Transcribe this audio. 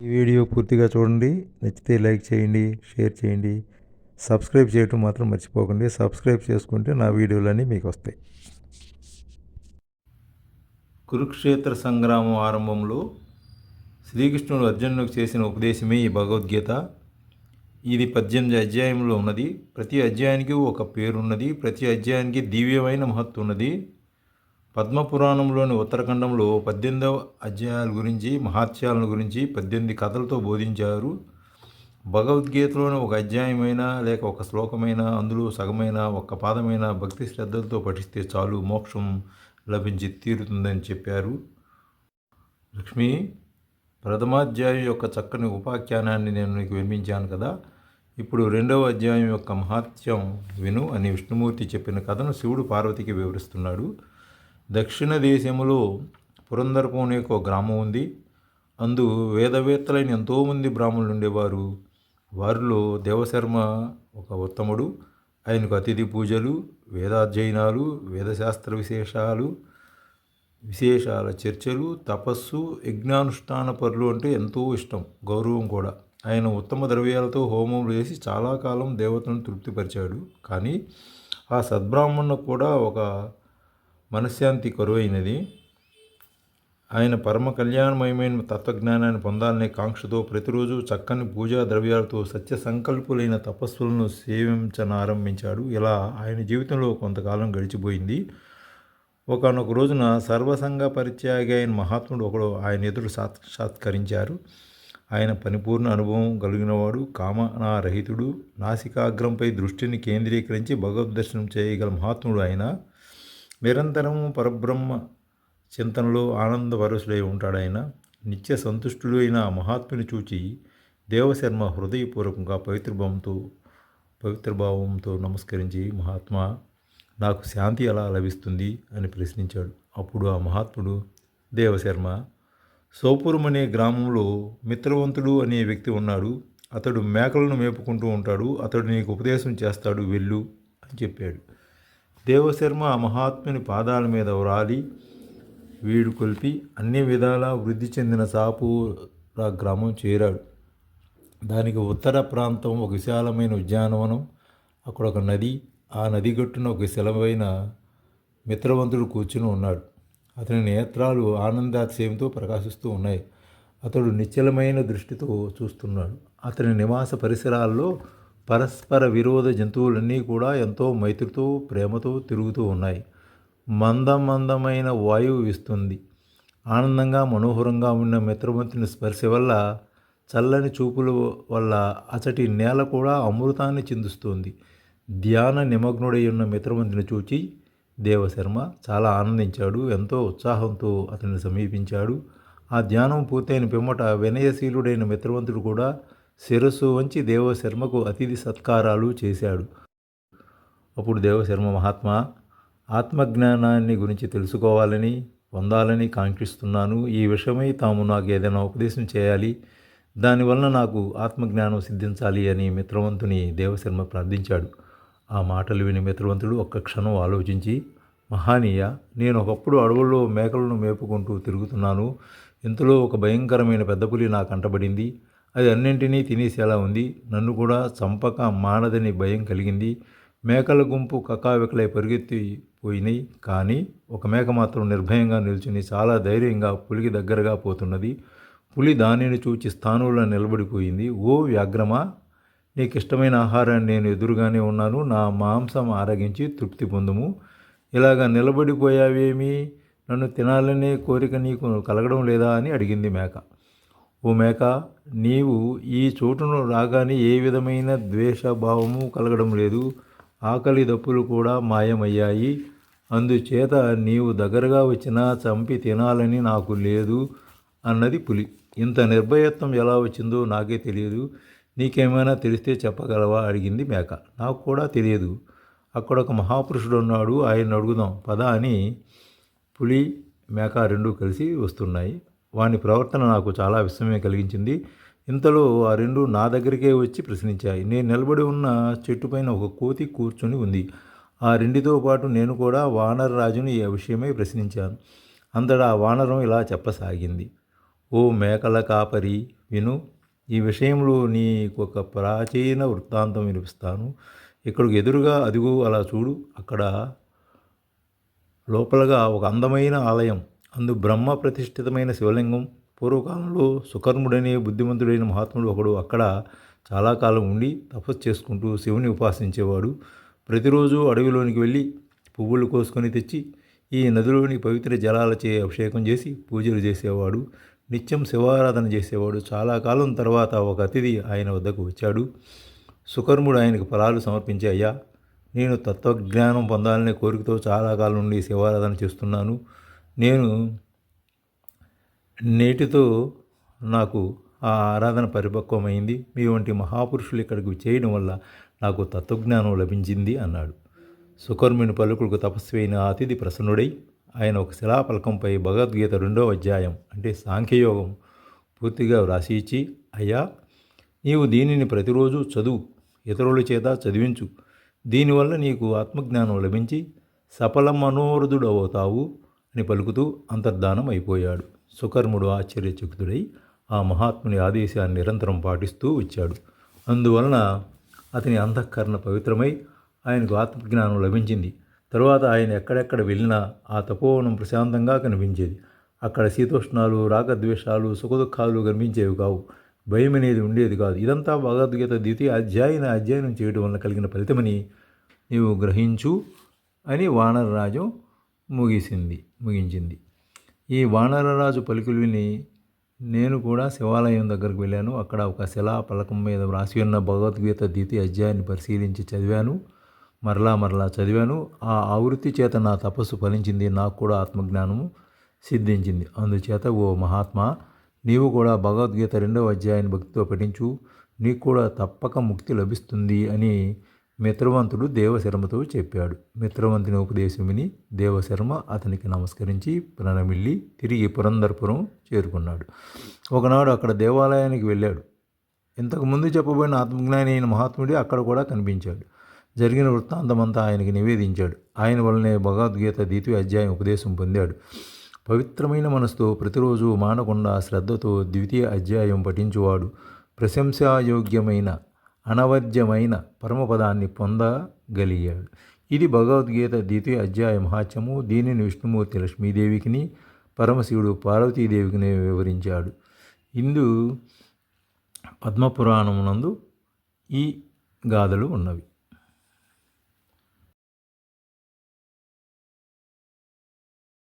ఈ వీడియో పూర్తిగా చూడండి. నచ్చితే లైక్ చేయండి షేర్ చేయండి. సబ్స్క్రైబ్ చేయటం మాత్రం మర్చిపోకండి. సబ్స్క్రైబ్ చేసుకుంటే నా వీడియోలన్నీ మీకు వస్తాయి. కురుక్షేత్ర సంగ్రామం ఆరంభంలో శ్రీకృష్ణుడు అర్జునుడికి చేసిన ఉపదేశమే ఈ భగవద్గీత. ఇది పద్దెనిమిది అధ్యాయంలో ఉన్నది. ప్రతి అధ్యాయానికి ఒక పేరు ఉన్నది ప్రతి అధ్యాయానికి దివ్యమైన మహత్వం ఉన్నది. పద్మపురాణంలోని ఉత్తరఖండంలో పద్దెనిమిదవ అధ్యాయాల గురించి మహాత్యాలను గురించి పద్దెనిమిది కథలతో బోధించారు. భగవద్గీతలోని ఒక అధ్యాయమైన లేక ఒక శ్లోకమైన అందులో సగమైన ఒక్క పాదమైన భక్తి శ్రద్ధలతో పఠిస్తే చాలు మోక్షం లభించి తీరుతుందని చెప్పారు. లక్ష్మి ప్రథమాధ్యాయం యొక్క చక్కని ఉపాఖ్యానాన్ని నేను నీకు వినిపించాను కదా. ఇప్పుడు రెండవ అధ్యాయం యొక్క మహాత్యం విను అని విష్ణుమూర్తి చెప్పిన కథను శివుడు పార్వతికి వివరిస్తున్నాడు. దక్షిణ దేశంలో పురందరపు అనే ఒక గ్రామం ఉంది. అందు వేదవేత్తలైన ఎంతోమంది బ్రాహ్మణులు ఉండేవారు. వారిలో దేవశర్మ ఒక ఉత్తముడు. ఆయనకు అతిథి పూజలు వేదాధ్యయనాలు వేదశాస్త్ర విశేషాలు విశేషాల చర్చలు తపస్సు యజ్ఞానుష్ఠాన పరులు అంటే ఎంతో ఇష్టం గౌరవం కూడా. ఆయన ఉత్తమ ద్రవ్యాలతో హోమం చేసి చాలా కాలం దేవతను తృప్తిపరిచాడు. కానీ ఆ సద్బ్రాహ్మణుకు కూడా ఒక మనశ్శాంతి కరువైనది. ఆయన పరమ కళ్యాణమయమైన తత్వజ్ఞానాన్ని పొందాలనే కాంక్షతో ప్రతిరోజు చక్కని పూజా ద్రవ్యాలతో సత్య సంకల్పులైన తపస్సులను సేవించనారంభించాడు. ఇలా ఆయన జీవితంలో కొంతకాలం గడిచిపోయింది. ఒకనొక రోజున సర్వసంగ పరిత్యాగి అయిన మహాత్ముడు ఒకడు ఆయన ఎదురు సాక్షాత్కరించారు ఆయన పరిపూర్ణ అనుభవం కలిగినవాడు కామనారహితుడు నాసికాగ్రంపై దృష్టిని కేంద్రీకరించి భగవద్ దర్శనం చేయగల మహాత్ముడు ఆయన. నిరంతరము పరబ్రహ్మ చింతనలో ఆనందపరుషుడై ఉంటాడు ఉంటాడాయన నిత్య సంతుష్టుడు అయిన ఆ మహాత్ముని చూచి దేవశర్మ హృదయపూర్వకంగా పవిత్రభావంతో పవిత్రభావంతో నమస్కరించి మహాత్మా నాకు శాంతి ఎలా లభిస్తుంది? అని ప్రశ్నించాడు. అప్పుడు ఆ మహాత్ముడు దేవశర్మ సోపురం అనే గ్రామంలో మిత్రవంతుడు అనే వ్యక్తి ఉన్నాడు. అతడు మేకలను మేపుకుంటూ ఉంటాడు. అతడు నీకు ఉపదేశం చేస్తాడు. వెళ్ళు అని చెప్పాడు. దేవశర్మ ఆ మహాత్ముని పాదాల మీద వ్రాలి వీడు కొలిపి అన్ని విధాలా వృద్ధి చెందిన సాపూరా గ్రామం చేరాడు. దానికి ఉత్తర ప్రాంతం ఒక విశాలమైన ఉద్యానవనం అక్కడ ఒక నది ఆ నది గట్టున ఒక శిలమైన మిత్రవంతుడు కూర్చుని ఉన్నాడు. అతని నేత్రాలు ఆనందాతిశయంతో ప్రకాశిస్తూ ఉన్నాయి. అతడు నిశ్చలమైన దృష్టితో చూస్తున్నాడు. అతని నివాస పరిసరాల్లో పరస్పర విరోధ జంతువులన్నీ కూడా ఎంతో మైత్రితో ప్రేమతో తిరుగుతూ ఉన్నాయి. మందమందమైన వాయువు ఇస్తుంది ఆనందంగా మనోహరంగా ఉన్న మిత్రవంతుని స్పర్శ వల్ల చల్లని చూపుల వల్ల అచటి నేల కూడా అమృతాన్ని చిందిస్తుంది. ధ్యాన నిమగ్నుడై ఉన్న మిత్రవంతుని చూచి దేవశర్మ చాలా ఆనందించాడు ఎంతో ఉత్సాహంతో అతన్ని సమీపించాడు. ఆ ధ్యానం పూర్తయిన పిమ్మట వినయశీలుడైన మిత్రవంతుడు కూడా శిరస్సు వంచి దేవశర్మకు అతిథి సత్కారాలు చేశాడు. అప్పుడు దేవశర్మ మహాత్మ ఆత్మజ్ఞానాన్ని గురించి తెలుసుకోవాలని పొందాలని కాంక్షిస్తున్నాను. ఈ విషయమై తాము నాకు ఏదైనా ఉపదేశం చేయాలి. దానివల్ల నాకు ఆత్మజ్ఞానం సిద్ధించాలి అని మిత్రవంతుని దేవశర్మ ప్రార్థించాడు. ఆ మాటలు విని మిత్రవంతుడు ఒక్క క్షణం ఆలోచించి మహానీయ నేను ఒకప్పుడు అడవుల్లో మేకలను మేపుకుంటూ తిరుగుతున్నాను. ఇంతలో ఒక భయంకరమైన పెద్ద పులి నా కంటబడింది అది అన్నింటినీ తినేసేలా ఉంది. నన్ను కూడా చంపక మానదని భయం కలిగింది. మేకల గుంపు కకావికలై పరిగెత్తిపోయినాయి కానీ ఒక మేక మాత్రం నిర్భయంగా నిల్చుని చాలా ధైర్యంగా పులికి దగ్గరగా పోతున్నది. పులి దానిని చూచి స్థానంలో నిలబడిపోయింది. ఓ వ్యాఘ్రమా! నీకు ఇష్టమైన ఆహారాన్ని నేను ఎదురుగానే ఉన్నాను. నా మాంసం ఆరగించి తృప్తి పొందుము. ఇలాగ నిలబడిపోయావేమి? నన్ను తినాలనే కోరిక నీకు కలగడం లేదా? అని అడిగింది మేక. మేక నీవు ఈ చోటును రాగానే ఏ విధమైన ద్వేషభావము కలగడం లేదు. ఆకలి దప్పులు కూడా మాయమయ్యాయి. అందుచేత నీవు దగ్గరగా వచ్చినా చంపి తినాలని నాకు లేదు అన్నది పులి. ఇంత నిర్భయత్వం ఎలా వచ్చిందో నాకే తెలియదు. నీకేమైనా తెలిస్తే చెప్పగలవా? అడిగింది మేక. నాకు కూడా తెలియదు. అక్కడ ఒక మహాపురుషుడు ఉన్నాడు. ఆయన అడుగుదాం. పద అని పులి మేక రెండు కలిసి వస్తున్నాయి. వాని ప్రవర్తన నాకు చాలా విస్మయం కలిగించింది. ఇంతలో ఆ రెండు నా దగ్గరికే వచ్చి ప్రశ్నించాయి. నేను నిలబడి ఉన్న చెట్టు పైన ఒక కోతి కూర్చొని ఉంది. ఆ రెండితో పాటు నేను కూడా వానర రాజుని ఈ విషయమై ప్రశ్నించాను. అంతటా ఆ వానరం ఇలా చెప్పసాగింది. ఓ మేకల కాపరి విను ఈ విషయంలో నీకు ఒక ప్రాచీన వృత్తాంతం వినిపిస్తాను. ఇక్కడికి ఎదురుగా అదిగో అలా చూడు. అక్కడ లోపలగా ఒక అందమైన ఆలయం అందు బ్రహ్మ ప్రతిష్ఠితమైన శివలింగం పూర్వకాలంలో సుకర్ముడనే బుద్ధిమంతుడైన మహాత్ముడు ఒకడు అక్కడ చాలా కాలం ఉండి తపస్సు చేసుకుంటూ శివుని ఉపాసించేవాడు. ప్రతిరోజు అడవిలోనికి వెళ్ళి పువ్వులు కోసుకొని తెచ్చి ఈ నదిలోని పవిత్ర జలాలచే అభిషేకం చేసి పూజలు చేసేవాడు. నిత్యం శివారాధన చేసేవాడు. చాలా కాలం తర్వాత ఒక అతిథి ఆయన వద్దకు వచ్చాడు. సుకర్ముడు ఆయనకు ఫలాలు సమర్పించి అయ్యా నేను తత్వజ్ఞానం పొందాలనే కోరికతో చాలా కాలం నుండి శివారాధన చేస్తున్నాను. నేను నేటితో నాకు ఆ ఆరాధన పరిపక్వమైంది. మీ వంటి మహాపురుషులు ఇక్కడికి చేయడం వల్ల నాకు తత్వజ్ఞానం లభించింది అన్నాడు. సుకర్మిని పలుకులకు తపస్వైన అయిన అతిథి ప్రసన్నుడై ఆయన ఒక శిలాఫలకంపై భగవద్గీత రెండవ అధ్యాయం అంటే సాంఖ్యయోగం పూర్తిగా వ్రాసి ఇచ్చి అయ్యా నీవు దీనిని ప్రతిరోజు చదువు ఇతరుల చేత చదివించు. దీనివల్ల నీకు ఆత్మజ్ఞానం లభించి సఫల మనోరథుడు అవుతావు అని పలుకుతూ అంతర్ధానం అయిపోయాడు. సుకర్ముడు ఆశ్చర్యచకితుడై ఆ మహాత్ముని ఆదేశాన్ని నిరంతరం పాటిస్తూ వచ్చాడు. అందువలన అతని అంతఃకరణ పవిత్రమై ఆయనకు ఆత్మజ్ఞానం లభించింది. తరువాత ఆయన ఎక్కడెక్కడ వెళ్ళినా ఆ తపోవనం ప్రశాంతంగా కనిపించేది. అక్కడ శీతోష్ణాలు రాగద్వేషాలు సుఖదుఖాలు కనిపించేవి కావు. భయం అనేది ఉండేది కాదు. ఇదంతా భగవద్గీత ద్వితీయ అధ్యాయన అధ్యయనం చేయడం వల్ల కలిగిన ఫలితమని నీవు గ్రహించు అని వానరరాజు ముగిసింది ముగించింది. ఈ వానరరాజు పలుకులు విని నేను కూడా శివాలయం దగ్గరకు వెళ్ళాను. అక్కడ ఒక శిలా పలకం మీద వ్రాసి ఉన్న భగవద్గీత ద్వితీయ అధ్యాయాన్ని పరిశీలించి చదివాను. మరలా మరలా చదివాను. ఆ ఆవృత్తి చేత నా తపస్సు ఫలించింది. నాకు కూడా ఆత్మజ్ఞానము సిద్ధించింది. అందుచేత ఓ మహాత్మా నీవు కూడా భగవద్గీత రెండవ అధ్యాయాన్ని భక్తితో పఠించు. నీకు కూడా తప్పక ముక్తి లభిస్తుంది అని మిత్రవంతుడు దేవశర్మతో చెప్పాడు. మిత్రవంతుని ఉపదేశం విని దేవశర్మ అతనికి నమస్కరించి ప్రణమిల్లి తిరిగి పురంధరపురం చేరుకున్నాడు. ఒకనాడు అక్కడ దేవాలయానికి వెళ్ళాడు. ఇంతకుముందు చెప్పబడిన ఆత్మజ్ఞాని అయిన మహాత్ముడి అక్కడ కూడా కనిపించాడు. జరిగిన వృత్తాంతమంతా ఆయనకి నివేదించాడు. ఆయన వల్లనే భగవద్గీత ద్వితీయ అధ్యాయం ఉపదేశం పొందాడు. పవిత్రమైన మనసుతో ప్రతిరోజు మానకుండా శ్రద్ధతో ద్వితీయ అధ్యాయం పఠించువాడు. ప్రశంసాయోగ్యమైన అనవద్యమైన పరమపదాన్ని పొందగలిగాడు. ఇది భగవద్గీత ద్వితీయ అధ్యాయ మహాత్యము. దీనిని విష్ణుమూర్తి లక్ష్మీదేవికిని పరమశివుడు పార్వతీదేవికిని వివరించాడు. ఇందు పద్మపురాణమునందు ఈ గాథలు ఉన్నవి.